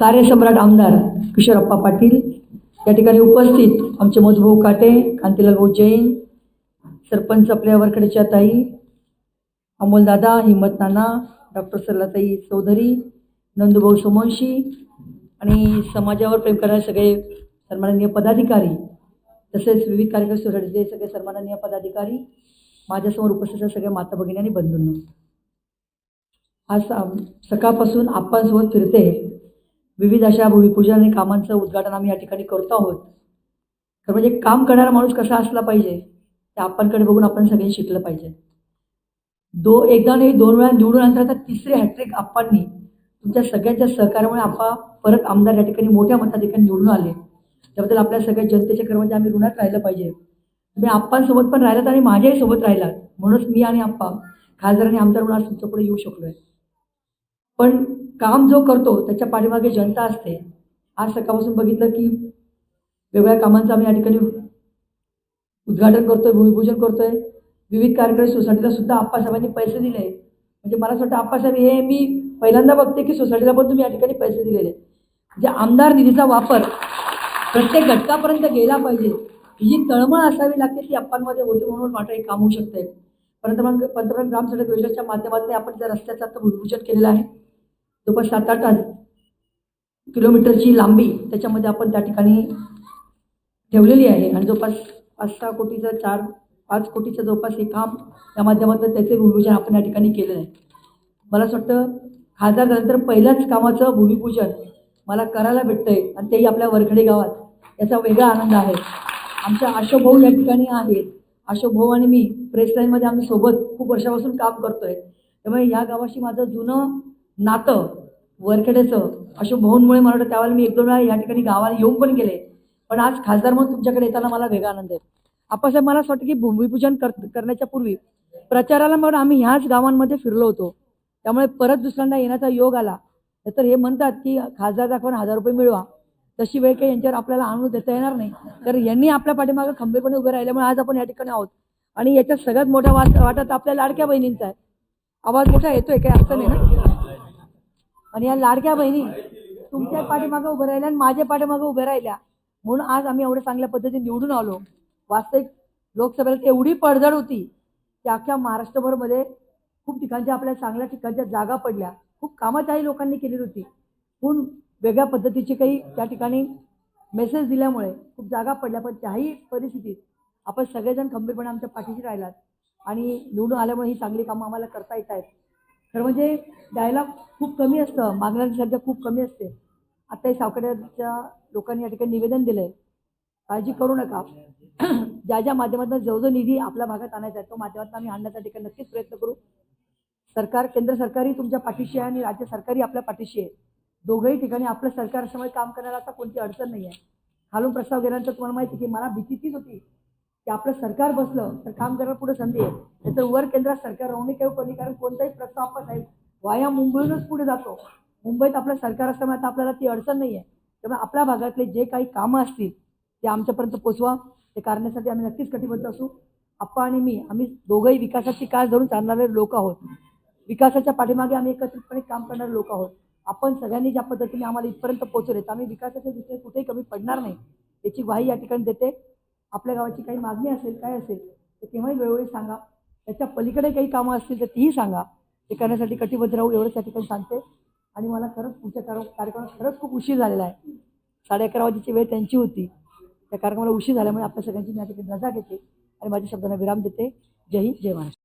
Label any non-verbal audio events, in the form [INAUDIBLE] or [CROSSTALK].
कार्यसम्राट आमदार किशोरप्पा पाटील या ठिकाणी उपस्थित आमचे मधुभाऊ काटे कांतीलाल भाऊ जैन सरपंच आपल्या वरकडेच्या ताई अमोलदादा हिम्मत नाना डॉक्टर सरलाताई चौधरी नंदुभाऊ सोमवंशी आणि समाजावर प्रेम करणारे सगळे सन्माननीय पदाधिकारी तसेच विविध कार्यक्रम सोसायटीचे सगळे सन्माननीय पदाधिकारी माझ्यासमोर उपस्थित सगळ्या माता भगिनी आणि बंधूंना. आज सकाळपासून आप्पांसोबत फिरते विविध अशा भूमिपूजन आणि कामांचं उद्घाटन आम्ही या ठिकाणी करतो आहोत. तर म्हणजे काम करणारा माणूस कसा असला पाहिजे त्या आपणकडे बघून आपण सगळ्यांनी शिकलं पाहिजे. दो एकदा नाही दोन वेळा निवडून आणता तर तिसरे हॅट्रिक आप्पांनी तुमच्या सगळ्यांच्या सहकार्यामुळे आप्पा परत आमदार या ठिकाणी मोठ्या मताधिकारी निवडून आले. त्याबद्दल आपल्या सगळ्या जनतेच्या कर्मचारी आम्ही ऋणात राहिलं पाहिजे. तुम्ही आप्पांसोबत पण राहिलात आणि माझ्याही सोबत राहिलात. म्हणूनच मी आणि आप्पा खासदार आणि आमदार म्हणून आज तुमच्यापुढे येऊ शकलोय. पण काम जो करतो त्याच्या पाठीमागे जनता असते. आज सकाळपासून बघितलं की वेगवेगळ्या कामांचं आम्ही या ठिकाणी उद्घाटन करतोय भूमिपूजन करतोय. विविध कार्यक्रम सोसायटीला सुद्धा आप्पासाहेबांनी पैसे दिले. म्हणजे मला असं वाटतं आप्पासाहेब हे मी पहिल्यांदा बघते की सोसायटीला पण तुम्ही या ठिकाणी पैसे दिलेले. म्हणजे आमदार निधीचा वापर प्रत्येक घटकापर्यंत गेला पाहिजे. ही जी तळमळ असावी लागते ती आप्पांमध्ये होती म्हणून मात्र हे काम होऊ शकते. पंतप्रधान पंतप्रधान ग्राम सडक योजनेच्या माध्यमातून आपण त्या रस्त्याचं आता भूमिपूजन केलेलं आहे जवळपास सात आठ किलोमीटरची लांबी त्याच्यामध्ये आपण त्या ठिकाणी ठेवलेली आहे. आणि जवळपास पाच सहा कोटीचं चार पाच कोटीचं जवळपास हे काम या माध्यमातून त्याचे भूमिपूजन आपण या ठिकाणी केलेलं आहे. मला असं वाटतं खासदार झाल्यानंतर पहिल्याच कामाचं भूमिपूजन मला करायला भेटतंय आणि तेही आपल्या वरखडे गावात. याचा वेगळा आनंद आहे. आमच्या अशोक भाऊ या ठिकाणी आहेत. अशोक भाऊ आणि मी प्रेस लाईनमध्ये आम्ही सोबत खूप वर्षापासून काम करतोय. त्यामुळे या गावाशी माझं जुनं नातं वरखेड्याचं अशोक भवनमुळे मला वाटतं त्यावेळेला मी एक दोन वेळा या ठिकाणी गावाला येऊन पण गेले. पण आज खासदार म्हणून तुमच्याकडे येताना मला वेगळा आनंद आहे. आप्पासाहेब मला असं वाटतं की भूमिपूजन कर करण्याच्या पूर्वी प्रचाराला म्हणून आम्ही ह्याच गावांमध्ये फिरलो होतो. त्यामुळे परत दुसऱ्यांदा येण्याचा योग आला. तर हे म्हणतात की खासदार दाखवून हजार रुपये मिळवा. तशी वेळ काही यांच्यावर आपल्याला आणून देता येणार नाही. तर यांनी आपल्या पाठीमागं खंबीरपणे उभे राहिल्यामुळे आज आपण या ठिकाणी आहोत. आणि याच्यात सगळ्यात मोठा वाट वाटत आपल्या लाडक्या बहिणींचा आहे. आवाज मोठा येतोय काही असं नाही ना? आणि या लाडक्या बहिणी तुमच्या पाठीमागं उभं राहिल्या आणि माझ्या पाठीमागं उभ्या राहिल्या. म्हणून आज आम्ही एवढ्या चांगल्या पद्धतीने निवडून आलो. वास्तविक लोकसभेला एवढी पडझड होती की अख्ख्या महाराष्ट्रभरमध्ये खूप ठिकाणच्या आपल्या चांगल्या ठिकाणच्या जागा पडल्या. खूप कामं त्याही लोकांनी केलेली होती. पण वेगळ्या पद्धतीची काही त्या ठिकाणी मेसेज दिल्यामुळे खूप जागा पडल्या. पण त्याही परिस्थितीत आपण सगळेजण खंबीरपणे आमच्या पाठीशी राहिलात. आणि निवडून आल्यामुळे ही चांगली कामं आम्हाला करता येत आहेत. खरं म्हणजे द्यायला खूप कमी असतं मागण्याची संख्या खूप कमी असते. आत्ताही सावकड्याच्या लोकांनी या ठिकाणी निवेदन दिलं आहे काळजी करू नका. [CLEARS THROAT] ज्या ज्या माध्यमातून जो जो निधी आपल्या भागात आणायचा आहे तो माध्यमातून आम्ही आणण्याचा ठिकाणी नक्कीच प्रयत्न करू. सरकार केंद्र सरकारही तुमच्या पाठीशी आहे आणि राज्य सरकारही आपल्या पाठीशी आहे. दोघंही ठिकाणी आपलं सरकार काम करायला आता कोणती अडचण नाही आहे खालून प्रस्ताव गेल्यानंतर तुम्हाला माहिती आहे की मला भीती तीच होती. की आपलं सरकार बसलं तर काम करायला पुढे संधी आहे. त्याचं वर केंद्रात सरकार राहून काही कोणी? कारण कोणताही प्रस्ताव आपण साहेब वाया मुंबईहूनच पुढे जातो. मुंबईत आपलं सरकार असल्यामुळे आता आपल्याला ती अडचण नाही आहे त्यामुळे आपल्या भागातले जे काही कामं असतील ते आमच्यापर्यंत पोचवा. ते करण्यासाठी आम्ही नक्कीच कटिबद्ध असू. आप्पा आणि मी आम्ही दोघंही विकासाची कास धरून चालणारे लोक आहोत. विकासाच्या पाठीमागे आम्ही एकत्रितपणे काम करणारे लोक आहोत. आपण सगळ्यांनी ज्या पद्धतीने आम्हाला इथपर्यंत पोहोचवले तर आम्ही विकासाच्या दृष्टीने कुठेही कमी पडणार नाही. याची ग्वाही या ठिकाणी देते. आपल्या गावाची काही मागणी असेल काय असेल तर तेव्हाही वेळोवेळी सांगा. त्याच्या पलीकडे काही कामं असतील तर तीही सांगा. ते करण्यासाठी कटिबद्ध राहू एवढंच त्या ठिकाणी सांगते. आणि मला खरंच पुढच्या कार कार्यक्रमात खरंच खूप उशीर झालेला आहे. साडे अकरा वाजेची वेळ त्यांची होती. त्या कार्यक्रमाला उशीर झाल्यामुळे आपल्या सगळ्यांची मी या ठिकाणी रजा घेते आणि माझ्या शब्दांना विराम देते. जय हिंद जय महाराष्ट्र.